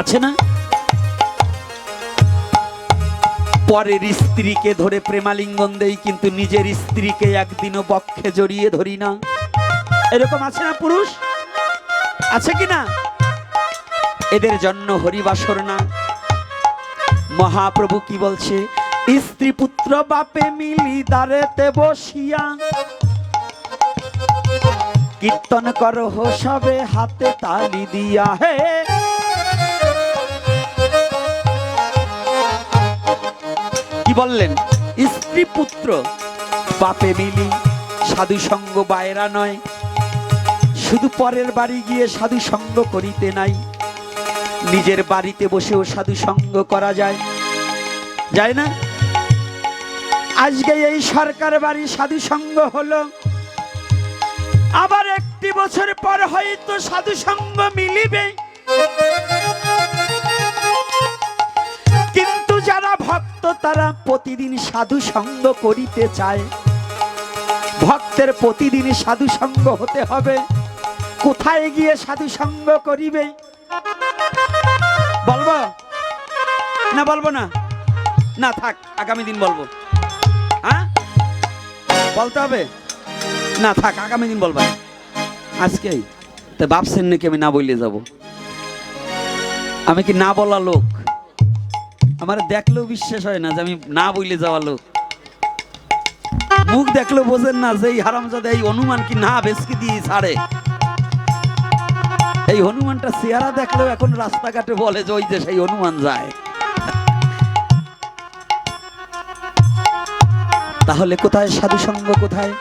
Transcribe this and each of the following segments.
আছে না? পরের স্ত্রীকে ধরে প্রেমালিঙ্গন দেই, কিন্তু নিজের স্ত্রীকে একদিনও বক্ষে জড়িয়ে ধরি না। এরকম আছে না পুরুষ? আছে কি না? এদের জন্য হরিবাসর না। মহাপ্রভু কি বলছে? স্ত্রী পুত্র বাপে মিলি দাঁড়েতে বসিয়া, কীর্তন করো সবে হাতে তালি দিয়া, হে কি বললেন? স্ত্রী পুত্র, বাপে মিলি সাধু সঙ্গ বায়রা নয়। শুধু পরের বাড়ি গিয়ে সাধু সঙ্গ করিতে নাই। নিজের বাড়িতে বসেও সাধু সঙ্গ করা যায়। যায় না? আজকে এই সরকার বাড়ি সাধু সঙ্গ হলো। আবার একটি বছর পর হয়তো সাধু সঙ্গ মিলিবে। প্রতিদিন সাধু সঙ্গ করিতে চায়। ভক্তের প্রতিদিন সাধু সঙ্গ হতে হবে। কোথায় গিয়ে সাধু সঙ্গ করিবে? বলব? না বলব না? না, থাক, আগামী দিন বলব। হ্যাঁ? বলতে হবে? না, থাক, আগামী দিন বলবা। আজকেই। তো ভাবছেন নাকি আমি না বললে যাব? আমি কি না বলা লোক? আমার দেখলেও বিশ্বাস হয় না যে আমি না বইলে যাওয়া লোক। মুখ দেখলেও বোঝেন না যে এই হারামজাদা এই হনুমান কি না বেশকি দিয়ে ছাড়ে। এই হনুমানটা চেহারা দেখলেও এখন রাস্তাঘাটে বলে যে ওই যে সেই হনুমান যায়। তাহলে কোথায় সাধু সঙ্গ কোথায়?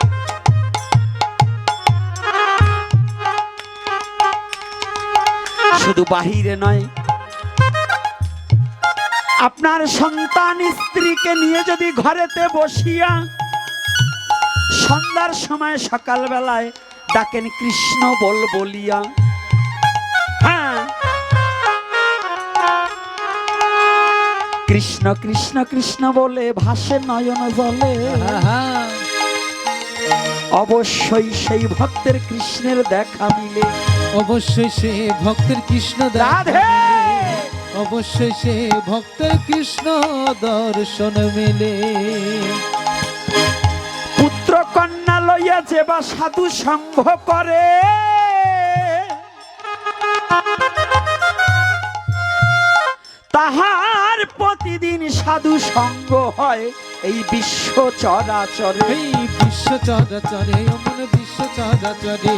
শুধু বাহিরে নয় আপনার সন্তান স্ত্রীকে নিয়ে যদি ঘরেতে বসিয়া সন্ধ্যার সময় সকালবেলায় ডাকেন কৃষ্ণ বল বলিয়া। হ্যাঁ। কৃষ্ণ কৃষ্ণ কৃষ্ণ বলে ভাসে নয়ন জলে। অবশ্যই সেই ভক্তের কৃষ্ণের দেখা মিলে। অবশ্যই সে ভক্তের কৃষ্ণ রাধে! মিলে। অবশ্যই সে ভক্তের কৃষ্ণ দর্শন মেলে। পুত্র কন্যা লইয়া যে বা সাধু সংঘ করে। তাহার প্রতিদিন সাধু সঙ্গ হয় এই বিশ্ব চরাচরে। এই বিশ্ব চরাচরে অমন বিশ্ব চরাচরে।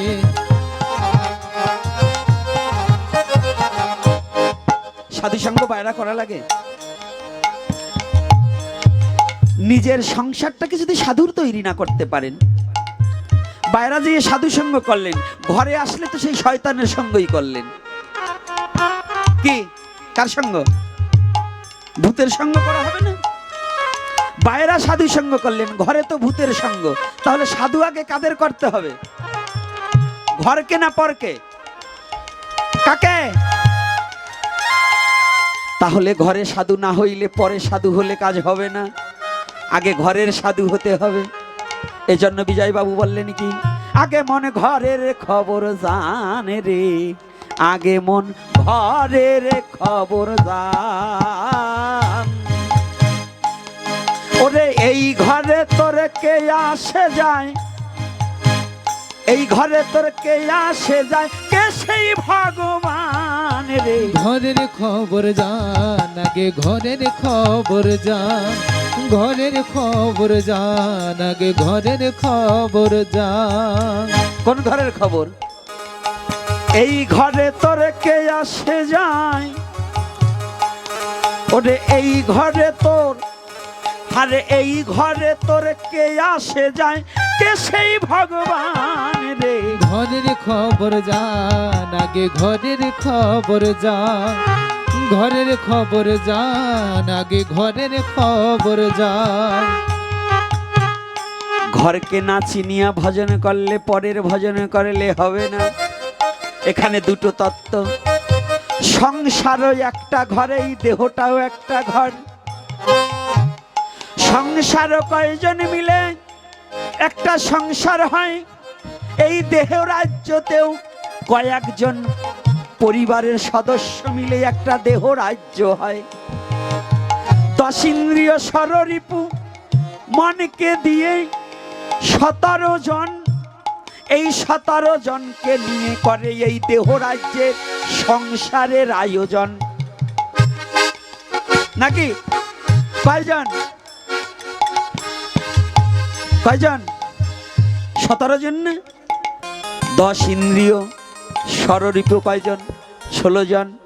সাধু সঙ্গ বাইরা করা লাগে। নিজের সংসারটাকে যদি সাধুর তৈরি না করতে পারেন, বাইরা যে সাধু সঙ্গ করলেন, ঘরে আসলে তো সেই শয়তানের সঙ্গই করলেন। কি? কার সঙ্গ? ভূতের সঙ্গ করা হবে না? বাইরা সাধু সঙ্গ করলেন, ঘরে তো ভূতের সঙ্গ, তাহলে সাধু আগে কাদের করতে হবে? ঘরকে না পরকে? কাকে? তাহলে ঘরে সাধু না হইলে পরে সাধু হলে কাজ হবে না। আগে ঘরের সাধু হতে হবে। এজন্য বিজয় বাবু বললেন কি, আগে মন ঘরের খবর জানে রে, আগে মন ঘরের খবর জান। ওরে এই ঘরে তোর কে আসে যায় এই ঘরে তোর কে আসে যায়? কে সেই ভগবান রে? ঘরের খবর জান আগে ঘরের খবর জান। ঘরের খবর জান আগে ঘরের খবর জান। কোন ঘরের খবর? এই ঘরে তোরে কে আসে যায়? ওরে এই ঘরে তোর আরে এই ঘরে তোর কে আসে যায়? কে সেই ভগবান রে? ঘরের খবর জান আগে ঘরের খবর জান। ঘরের খবর জান আগে ঘরের খবর জান। ঘরকে না চিনিয়া ভজন করলে পরের ভজন করলে হবে না। এখানে দুটো তত্ত্ব। সংসারও একটা ঘরেই দেহটাও একটা ঘর। সংসারও কয়জন মিলে? একটা সংসার হয়, এই দেহ রাজ্যতেও কয়েকজন পরিবারের সদস্য মিলে একটা দেহ রাজ্য হয়। দশ ইন্দ্রিয় সররিপু মনকে দিয়ে সতেরো জন, এই সতেরো জনকে নিয়ে করে এই দেহ রাজ্যের সংসারের আয়োজন। নাকি? কয়জন? কয়জন সতেরো জন না দশ ইন্দ্রিয় স্বরূপ কয়জন? ষোলো জন।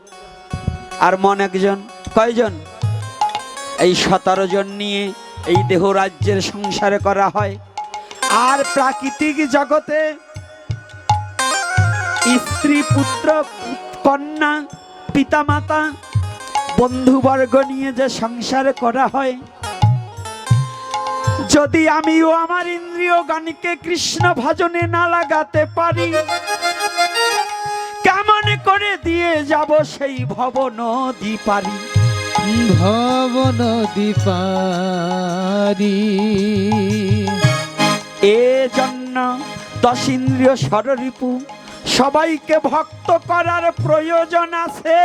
আর মন একজন। কয়জন? এই সতেরো জন নিয়ে এই দেহ রাজ্যের সংসারে করা হয়। আর প্রাকৃতিক জগতে স্ত্রী, পুত্র, কন্যা, পিতামাতা, বন্ধুবর্গ নিয়ে যে সংসার করা হয় যদি আমিও আমার ইন্দ্রিয় গানকে কৃষ্ণ ভজনে না লাগাতে পারি কেমন করে দিয়ে যাব সেই ভব নদী পারি ভবন দীপারি এ জন্য দশ ইন্দ্রিয় স্বররিপু সবাইকে ভক্ত করার প্রয়োজন আছে।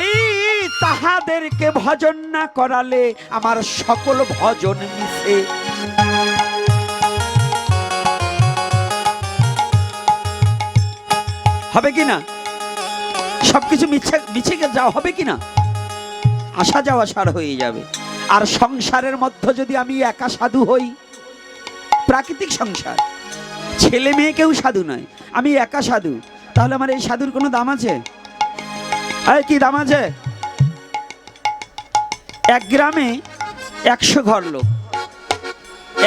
এই তাহাদেরকে ভজন না করালে আমার সকল ভজন মিশে হবে কি না? সবকিছু মিছে মিছে যাওয়া হবে কি না? আসা যাওয়া সার হয়ে যাবে। আর সংসারের মধ্যে যদি আমি একা সাধু হই, প্রাকৃতিক সংসার, ছেলে মেয়ে কেউ সাধু নয়, আমি একা সাধু, তাহলে আমার এই সাধুর কোনো দাম আছে? আরে কি দাম আছে? এক গ্রামে একশো ঘর লোক।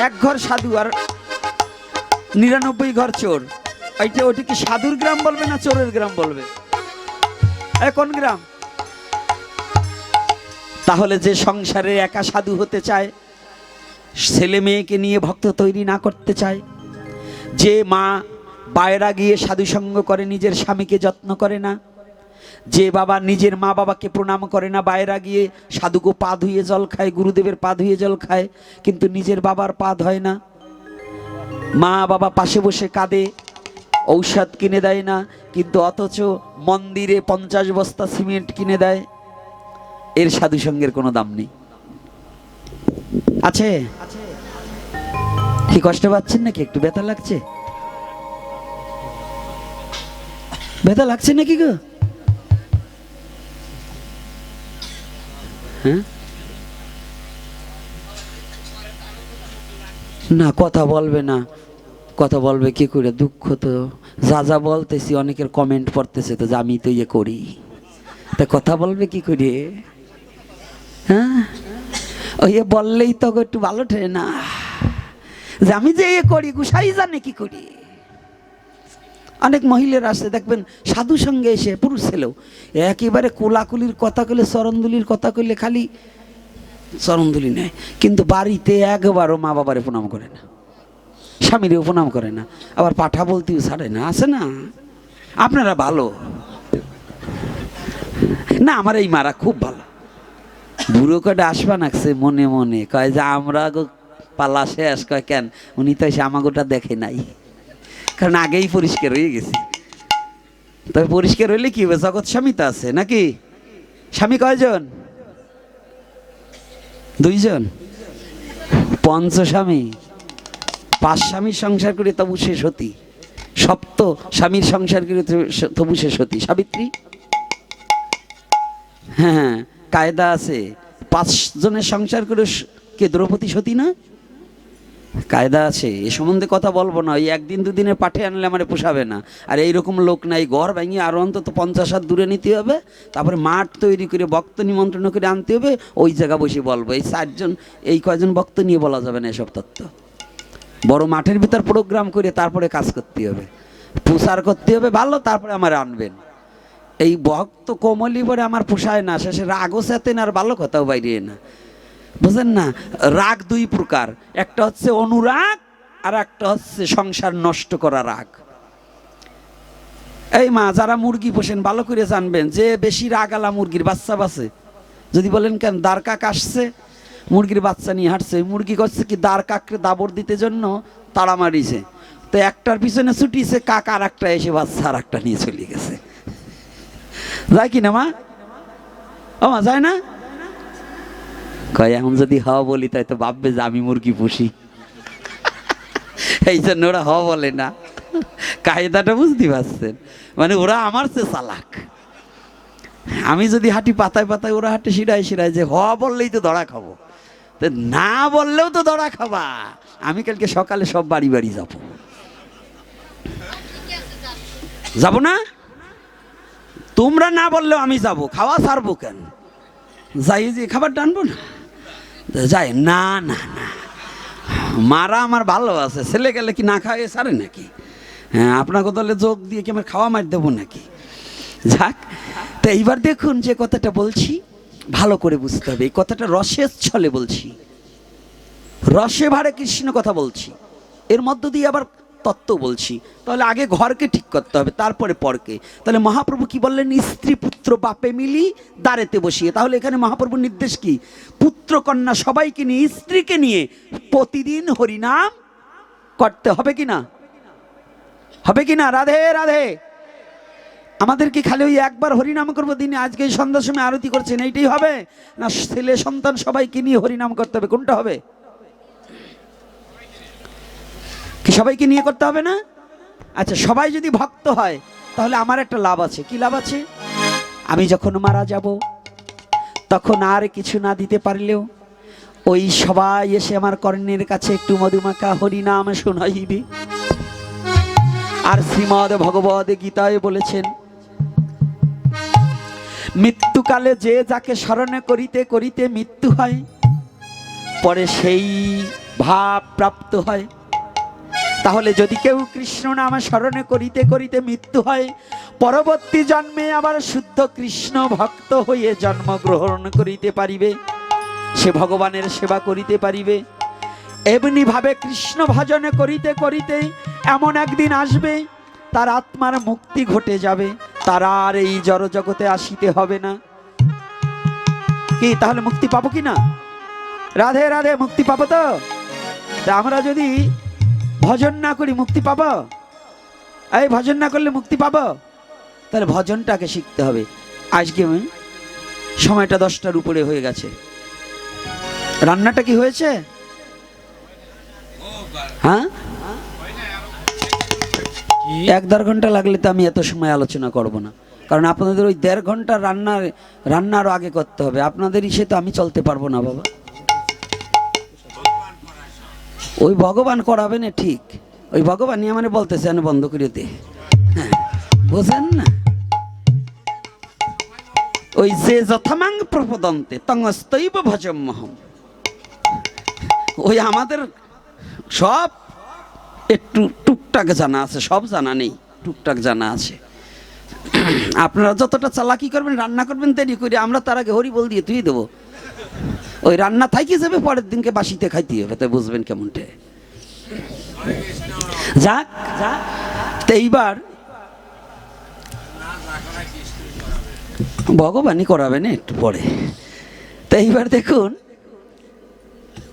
এক ঘর সাধু আর নিরানব্বই ঘর চোর। ওইটা ওটি কি সাধুর গ্রাম বলবে না চোরের গ্রাম বলবে? কোন গ্রাম? তাহলে যে সংসারে একা সাধু হতে চায়, ছেলে মেয়েকে নিয়ে ভক্ত তৈরি না করতে চায়, যে মা বাইরা গিয়ে সাধু সঙ্গ করে, নিজের স্বামীকে যত্ন করে না যে বাবা নিজের মা বাবাকে প্রণাম করে না, বাইরা গিয়ে সাধুকে পা ধুয়ে জল খায়, গুরুদেবের পা ধুয়ে জল খায়, কিন্তু নিজের বাবার পা ধয় না। মা বাবা পাশে বসে কাঁদে, ঔষধ কিনে দেয় না, কিন্তু অথচ মন্দিরে পঞ্চাশ বস্তা সিমেন্ট কিনে দেয়। এর সাধু সঙ্গের কোনো দাম নেই। আছে? কি কষ্ট পাচ্ছেন নাকি? একটু ব্যথা লাগছে? ব্যথা লাগছে নাকি গো? হ্যাঁ না, কথা বলবে না। কথা বলবে কি করে? দুঃখ তো। যা যা বলতেছি, অনেকের কমেন্ট পড়তেছে তো যে আমি তো ইয়ে করি। তা কথা বলবে কি করে? হ্যাঁ? এ বললেই তো একটু ভালো ঠেরে না। যে আমি যে ইয়ে করি, গুসাই জানে কি করি? অনেক মহিলারা আসে দেখবেন সাধু সঙ্গে এসে, পুরুষ ছেলেও, একেবারে কোলাকুলির কথা কইলে চরণদুলির কথা কইলে খালি চরণদুলি নেয়। কিন্তু বাড়িতে একবারও মা বাবারে প্রণাম করে না, স্বামীরেও প্রণাম করে না, আবার পাঠা বলতেও ছাড়ে না, আছে না? আপনারা ভালো? না, আমার এই মারা খুব ভালো। বুড়ো কটা আসবা নাকছে মনে মনে, কয় যে আমরা পালা শেষ, কয় কেন? উনি তো এসে আমাগোটা দেখে নাই। কারণ আগেই পরিষ্কার হয়ে গেছি। তবে পরিষ্কার হইলে কি হবে? জগৎ স্বামী তো আছে, নাকি? স্বামী কয়জন? দুইজন? পঞ্চ স্বামী। পাঁচ স্বামীর সংসার করে তবু সে সতী সপ্ত স্বামীর সংসার করে তবু সে সতী সাবিত্রী? হ্যাঁ কায়দা আছে। পাঁচ জনের সংসার করে কে দ্রৌপদী সতী না? কায়দা আছে, এ সম্বন্ধে কথা বলব না। ওই একদিন দুদিনে পাঠে আনলে আমার পোষাবে না। আর এইরকম লোক নাই, ঘর ভেঙে আরও অন্তত পঞ্চাশ হাত দূরে নিতে হবে, তারপরে মাঠ তৈরি করে ভক্ত নিমন্ত্রণ করে আনতে হবে, ওই জায়গা বসে বলব। এই চারজন, এই কয়জন ভক্ত নিয়ে বলা যাবে না এসব তত্ত্ব। বড় মাঠের ভিতর প্রোগ্রাম করে তারপরে কাজ করতে হবে। প্রচার করতে হবে ভালো, তারপরে আমার আনবেন। এই ভক্ত কোমলি পরে আমার পোষায় না, শেষে রাগও চেতেন আর ভালো কথাও বাইরে না। বুঝেন না? রাগ দুই প্রকার। একটা হচ্ছে অনুরাগ, আর একটা হচ্ছে সংসার নষ্ট করা রাগ। এই মা, যারা মুরগি পোষেন, ভালো করে জানবেন, যে বেশি রাগালা মুরগির বাচ্চা বাসে যদি বলেন কেন, দাঁড় কাক আসছে, মুরগির বাচ্চা নিয়ে হাঁটছে, মুরগি করছে কি দাঁড় কাককে দাবর দিতে জন্য তাড়া মারিছে? তো একটার পিছনে ছুটিছে কাক, আর একটা এসে বাচ্চা আর একটা নিয়ে চলে গেছে। যায় কি না মা? ও মা, যায় না? কয়, এখন যদি হ বলি, তাই তো ভাববে যে আমি মুরগি পুষি। এই জন্য ওরা হ বলে না। কায়দাটা বুঝতে পারছেন? মানে ওরা আমার চেয়ে চালাক। আমি যদি হাঁটি পাতায় পাতায় ওরা হাঁটে, শিরায় শিরায় যে হ বললেই তো ধরা খাব। তো না বললেও তো ধরা খাবা। আমি কালকে সকালে সব বাড়ি বাড়ি যাব। যাব না? তোমরা না বললেও আমি যাব। খাওয়া ছাড়বো কেন? যাই যে খাবার টানবো না। যাই, না না না। মারা আমার ভালো আছে, ছেলে গেলে কি না খাওয়া সারে নাকি? হ্যাঁ আপনাকে তাহলে যোগ দিয়ে কি আমার খাওয়া মার দেবো নাকি? যাক, তো এইবার দেখুন যে কথাটা বলছি, ভালো করে বুঝতে হবে। এই কথাটা রসের ছলে বলছি। রসে ভারে কৃষ্ণ কথা বলছি। এর মধ্য দিয়ে আবার তত্ত্ব বলছি, তাহলে আগে ঘরকে ঠিক করতে হবে, তারপরে পরকে। তাহলে মহাপ্রভু কি বললেন? স্ত্রী পুত্র বাপে মিলি দাঁড়েতে বসিয়ে। তাহলে এখানে মহাপ্রভুর নির্দেশ কি? পুত্র কন্যা সবাইকে নিয়ে, স্ত্রীকে নিয়ে প্রতিদিন হরিনাম করতে হবে কি না? হবে কি না? রাধে রাধে। আমাদের কি খালি ওই একবার হরিনাম করব, দিনে আজকে সন্ধ্যার সময় আরতি করছেন, এইটাই হবে? না, ছেলে সন্তান সবাইকে নিয়ে হরিনাম করতে হবে, কোনটা হবে? কি সবাইকে নিয়ে করতে হবে না? আচ্ছা সবাই যদি ভক্ত হয়, তাহলে আমার একটা লাভ আছে। কি লাভ আছে? আমি যখন মারা যাব, তখন আর কিছু না দিতে পারলেও, ওই সবাই এসে আমার কর্ণের কাছে একটু মধুমাখা হরিনাম শোনাইবে। আর শ্রীমদ ভগবদ গীতায় বলেছেন, মৃত্যুকালে যে যাকে স্মরণে করিতে করিতে মৃত্যু হয়, পরে সেই ভাব প্রাপ্ত হয়। তাহলে যদি কেউ কৃষ্ণ নাম স্মরণে করিতে করিতে মৃত্যু হয়, পরবর্তী জন্মে আবার শুদ্ধ কৃষ্ণ ভক্ত হয়ে জন্মগ্রহণ করিতে পারিবে, সে ভগবানের সেবা করিতে পারিবে। এমনি ভাবে কৃষ্ণ ভজনে করিতে করিতে এমন একদিন আসবে, তার আত্মার মুক্তি ঘটে যাবে, তার আর এই জড় জগতে আসিতে হবে না। কি, তাহলে মুক্তি পাবো কি না? রাধে রাধে, মুক্তি পাবো তো আমরা যদি ভজন না করি মুক্তি পাব? এই ভজন না করলে মুক্তি পাব? তাহলে ভজনটাকে শিখতে হবে। আজকে আমি? সময়টা দশটার উপরে হয়ে গেছে। রান্নাটা কি হয়েছে? হ্যাঁ? এক দেড় ঘণ্টা লাগলে তো আমি এত সময় আলোচনা করব না। কারণ আপনাদের ওই দেড় ঘণ্টা রান্নার রান্নারও আগে করতে হবে। আপনাদের ইসে তো আমি চলতে পারব না, বাবা। ওই ভগবান করাবে না ঠিক। ওই ভগবান নিয়ে মানে বলতেছে আমি বন্ধ করে দে। হ্যাঁ, বোঝেন না? ওই যে যথামাং প্রপদন্তে তঙ্গস্তৈব ভজমহম ওই আমাদের সব একটু টুকটাক জানা আছে সব জানা নেই টুকটাক জানা আছে। আপনারা যতটা চালাকি করবেন রান্না করবেন দেরি করে আমরা তার আগে হরি বল দিয়ে তুই দেবো। ওই রান্না থাকি যাবে, পরের দিনকে বাসিতে খাইতে হবে, তাই বুঝবেন কেমনটা। যাক যাক এইবার ভগবানই করাবেন একটু পরে। তো এইবার দেখুন,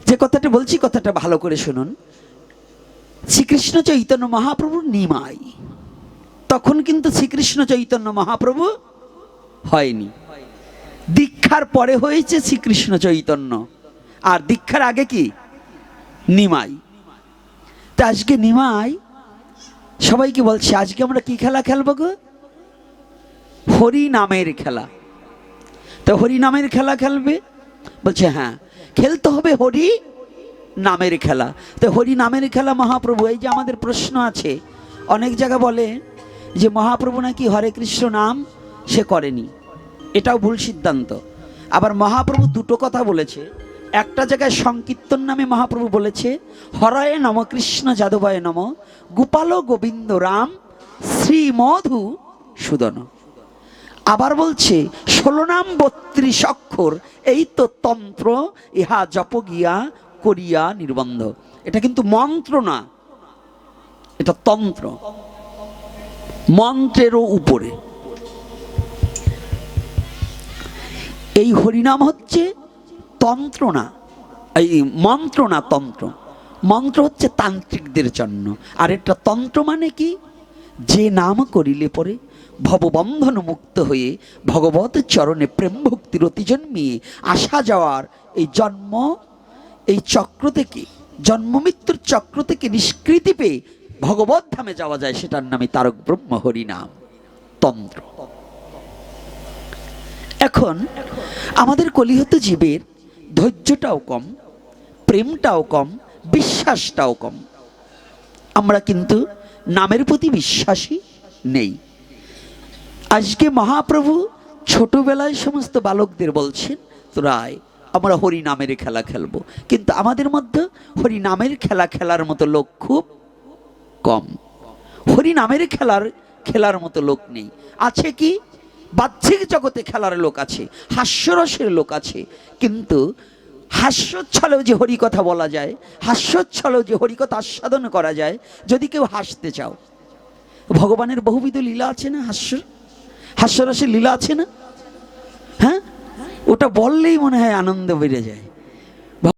যে কথাটা বলছি, কথাটা ভালো করে শুনুন। শ্রীকৃষ্ণ চৈতন্য মহাপ্রভুর নিমাই। তখন কিন্তু শ্রীকৃষ্ণ চৈতন্য মহাপ্রভু হয়নি। দীক্ষার পরে হয়েছে শ্রীকৃষ্ণ চৈতন্য। আর দীক্ষার আগে কি? নিমাই। তা আজকে নিমাই সবাইকে বলছে, আজকে আমরা কি খেলা খেলব গো? হরি নামের খেলা। তো হরি নামের খেলা খেলবে? বলছে হ্যাঁ। খেলতে হবে হরি নামের খেলা। তো হরি নামের খেলা মহাপ্রভু, এই যে আমাদের প্রশ্ন আছে, অনেক জায়গা বলে যে মহাপ্রভু নাকি হরে কৃষ্ণ নাম সে করেনি। এটাও ভুল সিদ্ধান্ত। আবার মহাপ্রভু দুটো কথা বলেছে। একটা জায়গায় সংকীর্তন নামে মহাপ্রভু বলেছে, হরয়ে নম কৃষ্ণ যাদবায় নম, গোপাল গোবিন্দ রাম শ্রী মধু সুদন। আবার বলছে, ষোলো নাম বত্রিশ অক্ষর, এই তো তন্ত্র, ইহা জপ গিয়া করিয়া নির্বন্ধ। এটা কিন্তু মন্ত্র না, এটা তন্ত্র। মন্ত্রেরও উপরে। এই হরিনাম হচ্ছে তন্ত্র না এই মন্ত্র না তন্ত্র। মন্ত্র হচ্ছে তান্ত্রিকদের জন্য। আর এটা তন্ত্র মানে কি? যে নাম করিলে পরে ভববন্ধন মুক্ত হয়ে ভগবত চরণে প্রেম ভক্তির অতি জন্মিয়ে আসা যাওয়ার এই জন্ম, এই চক্র থেকে, জন্ম মৃত্যুর চক্র থেকে নিষ্কৃতি পেয়ে ভগবত ধামে যাওয়া যায়, সেটার নামে তারক ব্রহ্ম হরিনাম, তন্ত্র। এখন আমাদের কলিহত জীবের ধৈর্যটাও কম, প্রেমটাও কম, বিশ্বাসটাও কম। আমরা কিন্তু নামের প্রতি বিশ্বাসী নেই। আজকে মহাপ্রভু ছোটবেলায় সমস্ত বালকদের বলছেন, তোরাই, আমরা হরি নামের খেলা খেলব। কিন্তু আমাদের মধ্যে হরি নামের খেলা খেলার মতো লোক খুব কম। হরি নামের খেলার খেলার মতো লোক নেই। আছে কি? বাহ্যিক জগতে খেলার লোক আছে, হাস্যরসের লোক আছে, কিন্তু হাস্যোচ্ছলেও যে হরি কথা বলা যায়, হাস্যোচ্ছলেও যে হরি কথা আস্বাদন করা যায়, যদি কেউ হাসতে চাও, ভগবানের বহুবিধ লীলা আছে না হাস্য হাস্যরসের লীলা আছে না? হ্যাঁ? ওটা বললেই মনে হয় আনন্দ বেড়ে যায়।